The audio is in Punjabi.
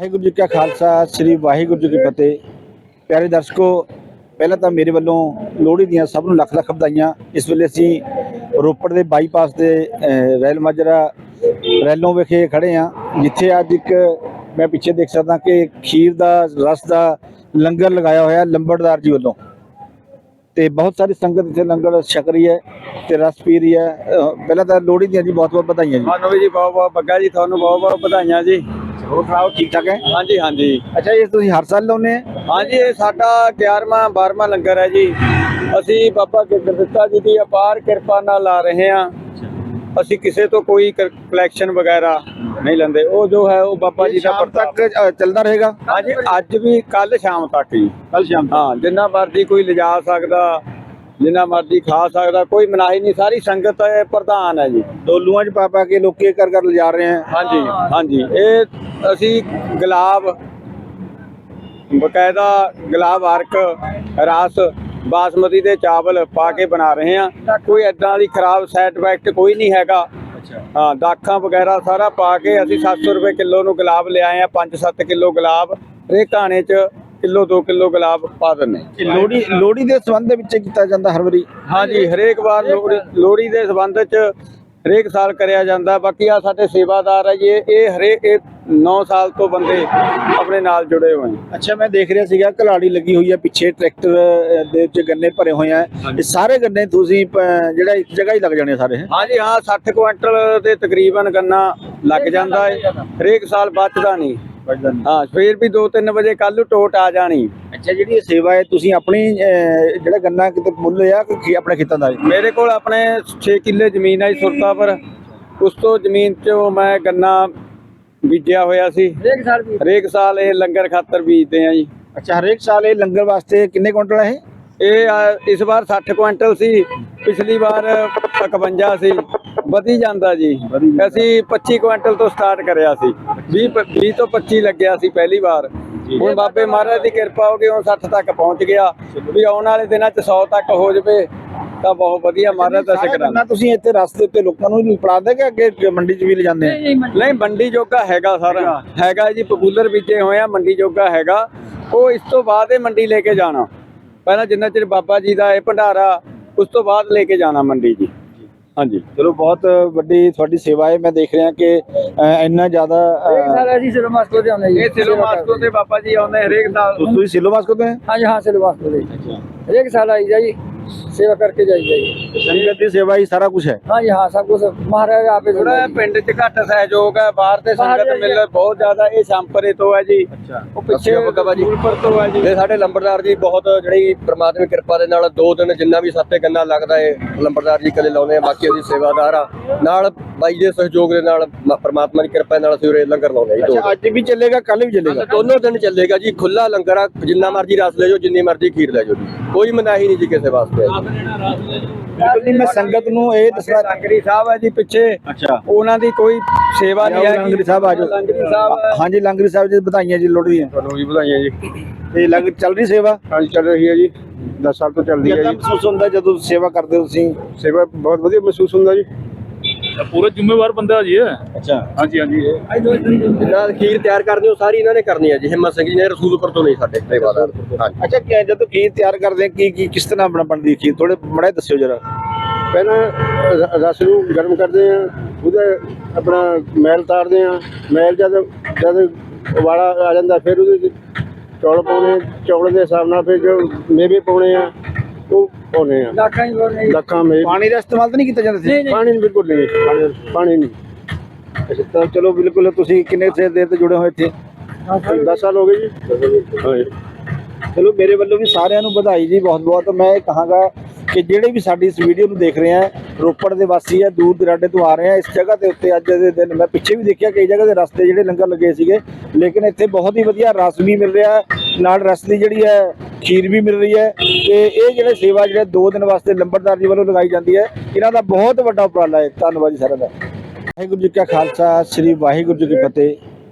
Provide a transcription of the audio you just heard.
ਵਾਹਿਗੁਰੂ ਜੀ ਕਾ ਖਾਲਸਾ, ਸ੍ਰੀ ਵਾਹਿਗੁਰੂ ਜੀ ਕੀ ਫਤਿਹ। ਪਿਆਰੇ ਦਰਸ਼ਕੋ, ਪਹਿਲਾਂ ਤਾਂ ਮੇਰੇ ਵੱਲੋਂ ਲੋਹੜੀ ਦੀਆਂ ਸਭ ਨੂੰ ਲੱਖ ਲੱਖ ਵਧਾਈਆਂ। ਇਸ ਵੇਲੇ ਅਸੀਂ ਰੋਪੜ ਦੇ ਬਾਈਪਾਸ ਦੇ ਰੈਲ ਮਾਜਰਾ ਰੈਲੋਂ ਵਿਖੇ ਖੜੇ ਹਾਂ, ਜਿੱਥੇ ਅੱਜ ਇੱਕ ਮੈਂ ਪਿੱਛੇ ਦੇਖ ਸਕਦਾ ਕਿ ਖੀਰ ਦਾ, ਰਸ ਦਾ ਲੰਗਰ ਲਗਾਇਆ ਹੋਇਆ ਲੰਬੜਦਾਰ ਜੀ ਵੱਲੋਂ। ਤੇ ਬਹੁਤ ਸਾਰੀ ਸੰਗਤ ਇੱਥੇ ਲੰਗਰ ਛਕ ਰਹੀ ਹੈ ਤੇ ਰਸ ਪੀ ਰਹੀ ਹੈ। ਪਹਿਲਾਂ ਤਾਂ ਲੋਹੜੀ ਦੀਆਂ ਜੀ ਬਹੁਤ ਬਹੁਤ ਵਧਾਈਆਂ ਜੀ। ਤੁਹਾਨੂੰ ਵੀ ਜੀ ਬਹੁਤ ਬਹੁਤ ਬੱਗਾ ਜੀ, ਤੁਹਾਨੂੰ ਬਹੁਤ ਬਹੁਤ ਵਧਾਈਆਂ ਜੀ। ਹੋਰ ਸੁਣਾਓ ਠੀਕ ਠਾਕ ਹੈ? ਹਾਂਜੀ ਹਾਂਜੀ। ਅੱਛਾ ਇਹ ਤੁਸੀਂ ਹਰ ਸਾਲ ਲਾਉਂਦੇ ਆ ਹਾਂਜੀ ਇਹ ਸਾਡਾ 11ਵਾਂ 12ਵਾਂ ਲੰਗਰ ਹੈ ਜੀ। ਅਸੀਂ ਬਾਬਾ ਗੁਰਦਿੱਤਾ ਜੀ ਦੀ ਅਪਾਰ ਕਿਰਪਾ ਨਾਲ ਲਾ ਰਹੇ ਹਾਂ। ਅਸੀਂ ਕਿਸੇ ਤੋਂ ਕੋਈ ਕਲੈਕਸ਼ਨ ਵਗੈਰਾ ਨਹੀਂ ਲੈਂਦੇ। ਉਹ ਜੋ ਹੈ ਉਹ ਬਾਬਾ ਜੀ ਦਾ ਅ, ਚੱਲਦਾ ਰਹੇਗਾ? ਹਾਂਜੀ ਅੱਜ ਵੀ ਕੱਲ ਸ਼ਾਮ ਤੱਕ ਜੀ ਕੱਲ ਸ਼ਾਮ ਹਾਂ ਜਿੰਨਾ ਮਰਜ਼ੀ ਕੋਈ ਲਿਜਾ ਸਕਦਾ। ਜਿੰਨਾ ਮਰਜ਼ੀ ਖਾ ਸਕਦਾ ਕੋਈ ਮਨਾਹੀ ਨਹੀਂ ਸਾਰੀ ਸੰਗਤ ਇਹ ਪ੍ਰਧਾਨ ਹੈ ਜੀ। ਡੋਲੂਆਂ 'ਚ ਪਾ ਪਾ ਕੇ ਲੋਕੀ ਕਰ ਕਰ ਲਿਜਾ ਰਹੇ ਆ ਹਾਂਜੀ ਹਾਂਜੀ। ਇਹ ਅਸੀਂ ਗੁਲਾਬ ਬਕਾਇਦਾ ਗੁਲਾਬ ਅਰਕ ਰਸ ਬਾਸਮਤੀ ਦੇ ਚਾਵਲ ਪਾ ਕੇ ਬਣਾ ਰਹੇ ਹਾਂ। ਕੋਈ ਐਦਾਂ ਦੀ ਖਰਾਬ ਸਾਈਡ ਇਫੈਕਟ ਕੋਈ ਨਹੀਂ ਹੈਗਾ। ਹਾਂ ਦਾਖਾਂ ਵਗੈਰਾ ਸਾਰਾ ਪਾ ਕੇ ਅਸੀਂ 700 ਰੁਪਏ ਕਿਲੋ ਨੂੰ ਗੁਲਾਬ ਲਿਆਏ ਆ 5-7 ਕਿਲੋ ਗੁਲਾਬ। ਹਰੇਕ ਘਾਣੇ 'ਚ ਕਿਲੋ 2 ਕਿਲੋ ਗੁਲਾਬ ਪਾ ਦਿੰਨੇ ਲੋਹੜੀ ਲੋਹੜੀ ਦੇ ਸੰਬੰਧ ਦੇ ਵਿੱਚ ਕੀਤਾ ਜਾਂਦਾ ਹਰ ਵਾਰੀ? ਹਾਂਜੀ ਹਰੇਕ ਵਾਰ ਲੋਹੜੀ ਦੇ ਸੰਬੰਧ 'ਚ ਹਰੇਕ ਸਾਲ ਕਰਿਆ ਜਾਂਦਾ। ਬਾਕੀ ਆ ਸਾਡੇ ਸੇਵਾਦਾਰ ਹੈ ਜੀ ਇਹ- ਇਹ ਹਰੇਕ ਇਹ 9 ਸਾਲ ਤੋਂ ਬੰਦੇ ਆਪਣੇ ਨਾਲ ਜੁੜੇ ਹੋਏ ਨੇ। ਅੱਛਾ ਮੈਂ ਦੇਖ ਰਿਹਾ ਸੀਗਾ ਕਲਾੜੀ ਲੱਗੀ ਹੋਈ ਹੈ ਪਿੱਛੇ ਟਰੈਕਟਰ ਦੇ ਵਿੱਚ ਗੰਨੇ ਭਰੇ ਹੋਏ ਆ। ਇਹ ਸਾਰੇ ਗੰਨੇ ਤੁਸੀਂ ਜਿਹੜਾ ਇੱਕ ਜਗ੍ਹਾ ਹੀ ਲੱਗ ਜਾਣੇ ਸਾਰੇ ਹੈਂ? ਹਾਂਜੀ ਹਾਂ 60 ਕੁਇੰਟਲ ਦੇ ਤਕਰੀਬਨ ਗੰਨਾ ਲੱਗ ਜਾਂਦਾ ਹੈ ਹਰੇਕ ਸਾਲ ਬਚਦਾ ਨਹੀਂ। ਹਾਂ ਫੇਰ ਵੀ 2-3 ਵਜੇ ਕੱਲ ਨੂੰ ਟੋਟ ਆ ਜਾਣੀ। ਅੱਛਾ ਜਿਹੜੀ ਇਹ ਸੇਵਾ ਹੈ ਤੁਸੀਂ ਆਪਣੀ ਜਿਹੜਾ ਗੰਨਾ ਕਿਤੇ ਮੁੱਲ ਆ ਕਿ ਕੀ ਆਪਣੇ ਖੇਤਾਂ ਦਾ? ਹੈ? ਮੇਰੇ ਕੋਲ ਆਪਣੇ 6 ਕਿੱਲੇ ਜ਼ਮੀਨ ਹੈ ਜੀ ਸੁਰਤਾ ਪਰ। ਉਸ ਤੋਂ ਜ਼ਮੀਨ 'ਚੋਂ ਮੈਂ ਗੰਨਾ ਬੀਜਿਆ ਹੋਇਆ ਸੀ। ਹਰੇਕ ਸਾਲ ਵੀ ਹਰੇਕ ਸਾਲ ਇਹ ਲੰਗਰ ਖਾਤਰ ਬੀਜਦੇ ਆ ਜੀ। ਅੱਛਾ ਹਰੇਕ ਸਾਲ ਇਹ ਲੰਗਰ ਵਾਸਤੇ ਕਿੰਨੇ ਕੁਇੰਟਲ ਹੈ ਇਹ? ਇਹ ਆ, ਇਸ ਵਾਰ 60 ਕੁਇੰਟਲ ਸੀ। ਪਿਛਲੀ ਵਾਰ 51 ਸੀ। ਵਧੀ ਜਾਂਦਾ ਜੀ। ਅਸੀਂ 25 ਕੁਇੰਟਲ ਤੋਂ ਸਟਾਰਟ ਕਰਿਆ ਸੀ। 20 ਪ- 20 ਤੋਂ 25 ਲੱਗਿਆ ਸੀ ਪਹਿਲੀ ਵਾਰ। ਹੁਣ ਬਾਬੇ ਮਹਾਰਾਜ ਦੀ ਕਿਰਪਾ ਹੋ ਗਈ ਹੁਣ 60 ਤੱਕ ਪਹੁੰਚ ਗਿਆ। ਵੀ ਆਉਣ ਵਾਲੇ ਦਿਨਾਂ 'ਚ 100 ਤੱਕ ਹੋ ਜਵੇ ਤਾਂ ਬਹੁਤ ਵਧੀਆ ਮਹਾਰਾਜ ਦਾ ਸ਼ੁਕਰਾਨਾ। ਤੁਸੀਂ ਇੱਥੇ ਰਸਤੇ ਉੱਤੇ ਲੋਕਾਂ ਨੂੰ ਹੀ ਪੜਾ ਕਿ ਅੱਗੇ ਮੰਡੀ 'ਚ ਵੀ ਲਿਜਾਂਦੇ ਆ? ਨਹੀਂ ਮੰਡੀ ਜੋਗਾ ਹੈਗਾ ਸਾਰਾ। ਹੈਗਾ। ਜੀ ਪਪੂਲਰ ਬੀਜੇ ਹੋਏ ਆ ਮੰਡੀ ਜੋਗਾ ਹੈਗਾ। ਉਹ ਇਸ ਤੋਂ ਬਾਅਦ ਇਹ ਮੰਡੀ ਲੈ ਕੇ ਜਾਣਾ। ਪਹਿਲਾਂ ਜਿੰਨਾ ਚਿਰ ਬਾਬਾ ਜੀ ਦਾ ਇਹ ਭੰਡਾਰਾ ਉਸ ਤੋਂ ਬਾਅਦ ਲੈ ਕੇ ਜਾਣਾ ਮੰਡੀ ਜੀ। ਹਾਂਜੀ। ਚਲੋ ਬਹੁਤ ਵੱਡੀ ਤੁਹਾਡੀ ਸੇਵਾ ਹੈ। ਮੈਂ ਦੇਖ ਰਿਹਾ ਕਿ ਇੰਨਾ ਜ਼ਿਆਦਾ ਹਰੇਕ ਸਾਲ ਅਸੀਂ ਸਿਲੋ ਮਾਸਕੋ ਦੇ ਆਉਂਦੇ ਜੀ। ਇਹ ਸਿਲੋ ਮਾਸਕੋ ਦੇ ਬਾਬਾ ਜੀ ਆਉਂਦੇ ਹਰੇਕ ਸਾਲ। ਤੁਸੀਂ ਸਿਲੋ ਮਾਸਕੋ ਤੋਂ ਹਾਂਜੀ ਹਾਂ ਸਿਲੋ ਮਾਸਕੋ ਦੇ ਹਰੇਕ ਸਾਲ ਆਈਦਾ ਜੀ। ਸੇਵਾ ਕਰਕੇ ਜਾਈਦਾ ਜੀ ਸੰਗਤ ਦੀ ਸੇਵਾ ਹੀ ਸਾਰਾ ਕੁਝ ਹੈ ਹਾਂਜੀ ਹਾਂ ਸਭ ਕੁਝ ਮਹਾਰਾਜ ਆਪੇ ਥੋੜਾ ਥੋੜਾ ਪਿੰਡ 'ਚ ਘੱਟ ਸਹਿਯੋਗ ਹੈ ਬਾਹਰ ਤੇ ਬਾਹਰ ਸੰਗਤ ਜਾਈਏ। ਮਿਲ ਬਹੁਤ ਜ਼ਿਆਦਾ ਇਹ ਸ਼ੰਪਰੇ ਤੋਂ ਹੈ ਜੀ ਅੱਛਾ ਉਹ ਪਿੱਛੇ ਫੂਲਪੁਰ ਤੋਂ ਹੈ ਜੀ ਇਹ ਸਾਡੇ ਲੰਬੜਦਾਰ ਜੀ ਬਹੁਤ ਜਿਹੜੀ ਪ੍ਰਮਾਤਮਾ ਦੀ ਕਿਰਪਾ ਦੇ ਨਾਲ ਦੋ ਦਿਨ ਜਿੰਨਾ ਵੀ ਸਾਤੇ ਗੰਨਾ ਲੱਗਦਾ ਹੈ ਲੰਬੜਦਾਰ ਜੀ ਕਦੇ ਲਾਉਂਦੇ ਆ ਬਾਕੀ ਅਸੀਂ ਸੇਵਾਦਾਰ ਆ ਨਾਲ ਬਾਈ ਦੇ ਸਹਿਯੋਗ ਦੇ ਨਾਲ ਮ- ਪ੍ਰਮਾਤਮਾ ਦੀ ਕਿਰਪਾ ਨਾਲ ਅਸੀਂ ਉਰੇ ਲੰਗਰ ਲਾਉਂਦੇ ਆ ਜੀ ਦੋ ਅੱਛਾ ਅੱਜ ਵੀ ਚੱਲੇਗਾ ਕੱਲ ਵੀ ਚੱਲੇਗਾ ਦਿਨ। ਦੋਨੋਂ ਦਿਨ ਚੱਲੇਗਾ ਜੀ ਖੁੱਲਾ ਲੰਗਰ ਆ ਜਿੰਨਾ ਮਰਜ਼ੀ ਰਸ ਲੈ ਜਾਓ ਜਿੰਨੀ ਮਰਜ਼ੀ ਖੀਰ ਲੈ ਜਾਓ ਜੀ ਕੋਈ ਮਨਾਹੀ ਨਹੀਂ ਜੀ ਕਿਸੇ ਵਾਸਤੇ ਬਿਲਕੁਲ। ਨਹੀਂ ਮੈਂ ਸੰਗਤ ਨੂੰ ਇਹ ਦੱਸਣਾ ਲੰਗਰੀ ਸਾਹਿਬ ਹੈ ਜੀ ਪਿੱਛੇ। ਅੱਛਾ। ਉਹਨਾਂ ਦੀ ਕੋਈ ਸੇਵਾ ਨਹੀਂ ਹੈ ਲੰਗਰੀ ਸਾਹਿਬ ਆ ਜਾਓ। ਲੰਗਰੀ ਸਾਹਿਬ। ਹਾਂਜੀ ਲੰਗਰੀ ਸਾਹਿਬ ਜੀ ਵਧਾਈਆਂ ਜੀ ਲੋਹੜੀ ਦੀਆਂ। ਤੁਹਾਨੂੰ ਵੀ ਵਧਾਈਆਂ ਜੀ। ਤੇ ਲੰਗਰ ਚੱਲ ਰਹੀ ਸੇਵਾ? ਹਾਂਜੀ ਚੱਲ ਰਹੀ ਹੈ ਜੀ। 10 ਸਾਲ ਤੋਂ ਚੱਲਦੀ ਕਿੰਨਾ ਮਹਿਸੂਸ ਹੁੰਦਾ ਜਦੋਂ ਸੇਵਾ ਕਰਦੇ ਹੋ ਤੁਸੀਂ? ਸੇਵਾ ਬਹੁਤ ਵਧੀਆ ਮਹਿਸੂਸ ਹੁੰਦਾ ਜੀ। ਪੂਰਾ ਜ਼ਿੰਮੇਵਾਰ ਬੰਦਾ ਜੀ ਇਹ। ਅੱਛਾ। ਹਾਂਜੀ ਹਾਂਜੀ ਜਿੰਨਾ ਖੀਰ ਤਿਆਰ ਕਰਦੇ ਹੋ ਸਾਰੀ ਇਹਨਾਂ ਨੇ ਕਰਨੀ ਹੈ ਜੀ ਹਿੰਮਤ ਸਿੰਘ ਜੀ ਨੇ ਰਸੂਲਪੁਰ ਤੋਂ ਨਹੀਂ ਸਾਡੇ ਸੇਵਾਦਾਰ ਹਾਂਜੀ। ਅੱਛਾ ਕਿ ਜਦੋਂ ਖੀਰ ਤਿਆਰ ਕਰਦੇ ਆ ਕੀ ਕੀ ਕਿਸ ਤਰ੍ਹਾਂ ਬਣਾ ਬਣਦੀ ਹੈ ਖੀਰ ਥੋੜੇ ਮੜਾ ਦੱਸਿਓ ਜਰਾ। ਪਹਿਲਾਂ ਰ- ਰਸ ਨੂੰ ਗਰਮ ਕਰਦੇ ਆ ਉਹਦਾ ਆਪਣਾ ਮੈਲ ਤਾਰਦੇ ਆ ਮੈਲ ਜਦ ਜਦ ਉਬਾਲਾ ਆ ਜਾਂਦਾ ਫਿਰ ਉਹਦੇ 'ਚ ਚੌਲ ਪਾਉਣੇ ਚੌਲ ਦੇ ਹਿਸਾਬ ਨਾਲ ਫਿਰ ਜੋ ਮੇਵੇ ਪਾਉਣੇ ਆ ਉਹ ਪਾਉਣੇ ਆ। ਲੱਖਾਂ ਹੀ ਲੋੜ ਨਹੀਂ ਲੱਖਾਂ ਮੇ ਪਾਣੀ ਦਾ ਇਸਤੇਮਾਲ ਤਾਂ ਨਹੀਂ ਕੀਤਾ ਜਾਂਦਾ ਸੀ? ਪਾਣੀ ਨਹੀਂ ਬਿਲਕੁਲ ਨਹੀਂ ਪਾਣੀ- ਪਾਣੀ ਨਹੀਂ। ਅੱਛਾ ਤਾਂ ਚਲੋ ਬਿਲਕੁਲ ਤੁਸੀਂ ਕਿੰਨੇ ਚਿਰ ਦੇਰ ਤੋਂ ਜੁੜੇ ਹੋਏ ਇੱਥੇ? 10 ਸਾਲ। ਹੋ ਗਏ ਜੀ। ਚਲੋ ਮੇਰੇ ਵੱਲੋਂ ਵੀ ਸਾਰਿਆਂ ਨੂੰ ਵਧਾਈ ਜੀ ਬਹੁਤ ਬਹੁਤ ਮੈਂ ਇਹ ਕਹਾਂਗਾ ਕਿ ਜਿਹੜੇ ਵੀ ਸਾਡੀ ਇਸ ਵੀਡੀਓ ਨੂੰ ਦੇਖ ਰਹੇ ਆ, ਰੋਪੜ ਦੇ ਵਾਸੀ ਆ, ਦੂਰ ਦਰਾਡੇ ਤੋਂ ਆ ਰਹੇ ਆ, ਇਸ ਜਗ੍ਹਾ ਦੇ ਉੱਤੇ ਅੱਜ ਦੇ ਦਿਨ ਮੈਂ ਪਿੱਛੇ ਵੀ ਦੇਖਿਆ ਕਈ ਜਗ੍ਹਾ ਦੇ ਰਸਤੇ ਜਿਹੜੇ ਲੰਗਰ ਲੱਗੇ ਸੀਗੇ, ਲੇਕਿਨ ਇੱਥੇ ਬਹੁਤ ਹੀ ਵਧੀਆ ਰਸ ਵੀ ਮਿਲ ਰਿਹਾ, ਨਾਲ ਰਸ ਦੀ ਜਿਹੜੀ ਹੈ, ਖੀਰ ਵੀ ਮਿਲ ਰਹੀ ਹੈ, ਤੇ ਇਹ ਜਿਹੜੇ ਸੇਵਾ ਜਿਹੜੇ ਦੋ ਦਿਨ ਵਾਸਤੇ ਲੰਬੜਦਾਰ ਜੀ ਵੱਲੋਂ ਲਗਾਈ ਜਾਂਦੀ ਹੈ, ਇਹਨਾਂ ਦਾ ਬਹੁਤ ਵੱਡਾ ਉਪਰਾਲਾ ਹੈ। ਧੰਨਵਾਦ ਜੀ ਸਾਰਿਆਂ ਦਾ। ਵਾਹਿਗੁਰੂ ਜੀ ਕਾ ਖਾਲਸਾ, ਸ੍ਰੀ ਵਾਹਿਗੁਰੂ ਜੀ ਕੀ ਫਤਿਹ।